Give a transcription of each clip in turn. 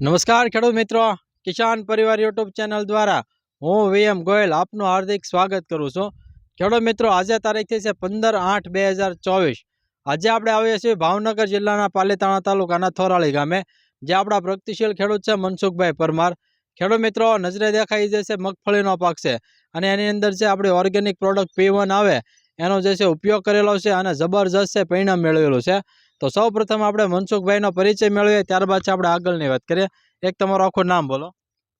નમસ્કાર ખેડૂત મિત્રો. કિસાન પરિવાર યુટ્યુબ ચેનલ દ્વારા હું વીએમ ગોયલ આપનું હાર્દિક સ્વાગત કરું છું. ખેડૂત મિત્રો, આજે તારીખ થઈ છે પંદર આઠ બે હજાર ચોવીસ. આજે આપણે આવીએ છીએ ભાવનગર જિલ્લાના પાલીતાણા તાલુકાના થોરાળી ગામે જે આપણા પ્રગતિશીલ ખેડૂત છે મનસુખભાઈ પરમાર. ખેડૂત મિત્રો, નજરે દેખાઈ જે છે મગફળીનો પાક છે અને એની અંદર જે આપણી ઓર્ગેનિક પ્રોડક્ટ પી આવે, એનો જે છે ઉપયોગ કરેલો છે અને જબરજસ્ત છે પરિણામ મેળવેલું છે. તો સૌ પ્રથમ આપણે મનસુખભાઈનો પરિચય મેળવીએ ત્યારબાદ છે આપણે આગળની વાત કરીએ. એક તમારું આખું નામ બોલો.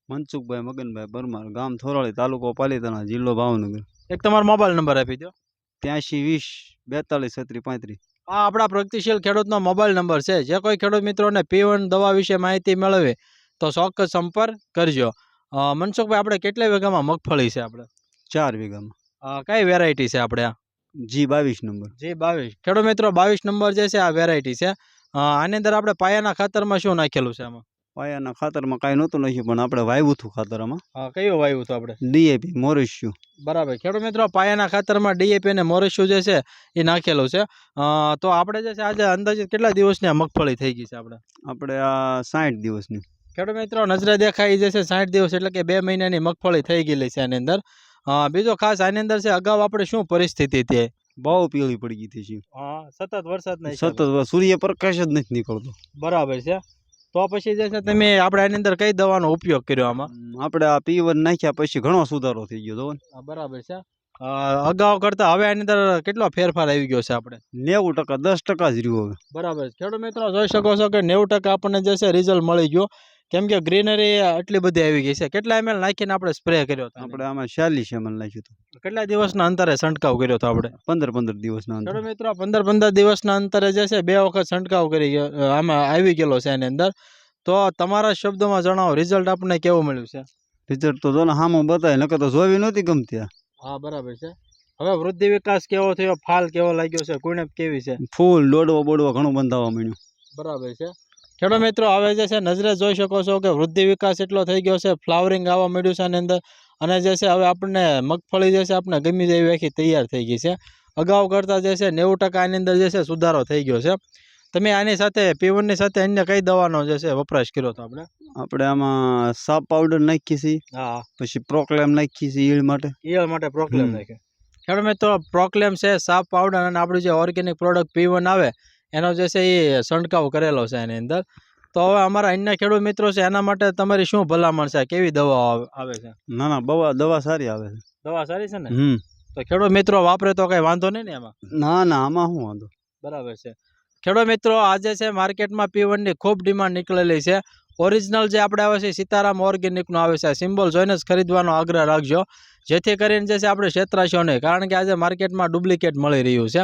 મનસુખભાઈ મગનભાઈ પરમાર ગામ થોરાળી તાલુકો પાલીતાણા જિલ્લો ભાવનગર. એક તમારો મોબાઈલ નંબર આપી દો. ત્યાંશી વીસ બેતાલીસ છત્રીસ પાંત્રીસ. આ આપણા પ્રગતિશીલ ખેડૂતનો મોબાઈલ નંબર છે. જે કોઈ ખેડૂત મિત્રોને પીવન દવા વિશે માહિતી મેળવે તો ચોક્કસ સંપર્ક કરજો. મનસુખભાઈ આપણે કેટલા વીઘામાં મગફળી છે આપણે? ચાર વીઘામાં. કઈ વેરાયટી છે આપણે આ? જી બાવીસ નંબર. જી બાવીસ. ખેડૂત મિત્રો બાવીસ નંબર જે છે આ વેરાયટી છે. આની અંદર આપણે પાયાના ખાતરમાં શું નાખેલું છે આમાં? પાયાના ખાતરમાં કાંઈ નહોતું નાખ્યું પણ આપણે વાવ્યું હતું ખાતર આમાં અ, કયું વાવ્યું હતું આપણે? ડીએપી મોરિસ્યુ. બરાબર. ખેડૂત મિત્રો પાયાના ખાતરમાં ડીએપી અને મોરેશિયું જે છે એ નાખેલું છે. તો આપણે જે છે આજે અંદાજે કેટલા દિવસની આ મગફળી થઈ ગઈ છે આપણે? આપણે આ સાઠ દિવસની. ખેડૂત મિત્રો નજરે દેખાઈ જશે સાઠ દિવસ એટલે કે બે મહિનાની મગફળી થઈ ગયેલી છે આની અંદર. અ, બીજો ખાસ આની અંદર છે અગાઉ આપણે શું પરિસ્થિતિ હતી? બહુ પીળી પડી ગઈ હતી હા સતત વરસાદ નહીં સતત સૂર્ય પ્રકાશ જ નથી નીકળતો. બરાબર છે. તો પછી જે છે તમે આપણે આની અંદર કઈ દવાનો ઉપયોગ કર્યો આમાં? આપણે આ પીવન નાખ્યા પછી ઘણો સુધારો થઈ ગયો તો બરાબર છે. અગાઉ કરતા હવે આની અંદર કેટલો ફેરફાર આવી ગયો છે આપણે? નેવું ટકા દસ ટકા જ રહ્યું હવે. બરાબર છે. ખેડૂત મિત્રો જોઈ શકો છો કે નેવું ટકા આપણને જે છે રિઝલ્ટ મળી ગયું. કેમ કે ગ્રીનરી આટલી બધી આવી ગઈ છે. કેટલા એમએલ નાખીને આપણે સ્પ્રે કર્યો હતો? આપણે આમાં ચાલીસ એમએલ નાખ્યું હતું. કેટલા દિવસના અંતરે છંટકાવ કર્યો હતો આપણે? પંદર પંદર દિવસના અંતરે. મિત્રો પંદર પંદર દિવસના અંતરે જે છે બે વખત છંટકાવ કરી ગયો આમાં આવી ગયેલો છે એની અંદર. તો તમારા શબ્દોમાં જણાવો રિઝલ્ટ આપણને કેવું મળ્યું છે? રિઝલ્ટ તો જોને સામું બતાય નકર તો જોવી નહોતી ગમતી હા બરાબર છે. હવે વૃદ્ધિ વિકાસ કેવો થયો ફાલ કેવો લાગ્યો છે કુણપ કેવી છે? ફૂલ દોડવા બોડવા ઘણું બંધાવવા માંડ્યું. બરાબર છે. ખેડૂત મિત્રો હવે જે છે નજરે જોઈ શકો છો કે વૃદ્ધિ વિકાસ એટલો થઈ ગયો છે ફ્લાવરિંગ આવવા મળ્યું છે આની અંદર. અને જે છે હવે આપણને મગફળી જે છે આપણે ગમી જેવી આખી તૈયાર થઈ ગઈ છે. અગાઉ કરતાં જે છે નેવું ટકા આની અંદર જે છે સુધારો થઈ ગયો છે. તમે આની સાથે પીવનની સાથે અન્ય કઈ દવાનો જે છે વપરાશ કર્યો હતો આપણે? આપણે આમાં સાપ પાવડર નાખીએ છીએ હા. પછી પ્રોક્લેમ નાખીએ છીએ ઈળ માટે. ઈળ માટે પ્રોક્લેમ નાખીએ ખેડૂત મિત્રો પ્રોક્લેમ છે સાપ પાવડર અને આપણું જે ઓર્ગેનિક પ્રોડક્ટ પીવન આવે એનો જે છે એ છંટકાવ કરેલો છે એની અંદર. તો હવે અમારા અન્ય ખેડૂત મિત્રો છે એના માટે તમારી શું ભલામણ છે? કેવી દવા આવે- છે? ના ના બવા દવા સારી આવે છે. દવા સારી છે ને? હમ. તો ખેડૂત મિત્રો વાપરે તો કઈ વાંધો નહીં ને એમાં? ના ના આમાં શું વાંધો? બરાબર છે. ખેડૂત મિત્રો આજે છે માર્કેટમાં પીવનની ખૂબ ડિમાન્ડ નીકળેલી છે. ઓરિજિનલ જે આપણે આવે છે સીતારામ ઓર્ગેનિકનું આવે છે. સિમ્બોલ જોઈને જ ખરીદવાનો આગ્રહ રાખજો. જેથી કરીને જે છે આપણે છેતરાશો નહીં. કારણ કે આજે માર્કેટમાં ડુપ્લિકેટ મળી રહ્યું છે.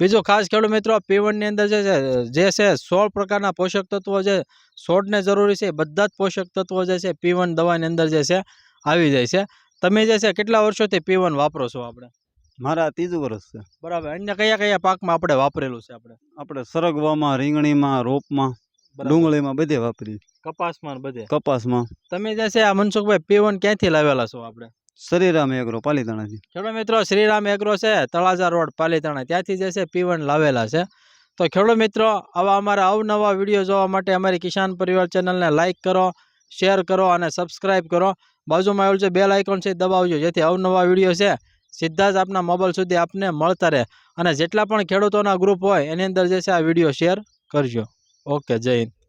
બીજું ખાસ ખેડૂત મિત્રો પીવનની અંદર જે છે જે છે સોળ પ્રકારના પોષક તત્વો જે છોડને જરૂરી છે બધા જ પોષક તત્વો જે છે પીવન દવાની અંદર જે છે આવી જાય છે. તમે જે છે કેટલા વર્ષોથી પીવન વાપરો છો આપણે? મારા ત્રીજું વર્ષ છે. બરાબર. અન્ય કયા કયા પાકમાં આપણે વાપરેલું છે આપણે? આપણે સરગવામાં રીંગણીમાં રોપમાં ડુંગળીમાં બધે વાપરી કપાસમાં બધે? કપાસમાં. તમે જે છે આ મનસુખભાઈ પીવન ક્યાંથી લાવેલા છો આપણે? શરીરામ એગ્રો પાલીતાણાથી ખેડૂત મિત્રો, શ્રીરામ એગ્રો છે, તળાજા રોડ પાલીતાણા ત્યાંથી જે છે પીવન લાવેલા છે. તો ખેડૂત મિત્રો, આવા અમારા અવનવા વીડિયો જોવા માટે અમારી કિસાન પરિવાર ચેનલને લાઇક કરો, શેર કરો અને સબસ્ક્રાઇબ કરો. બાજુમાં આવેલું છે બેલ આઇકોન છે દબાવજો, જેથી અવનવા વીડિયો છે સીધા જ આપના મોબાઈલ સુધી આપને મળતા રહે. અને જેટલા પણ ખેડૂતોના ગ્રુપ હોય, એની અંદર જે છે આ વીડિયો શેર કરજો. ઓકે, જય હિન્દ.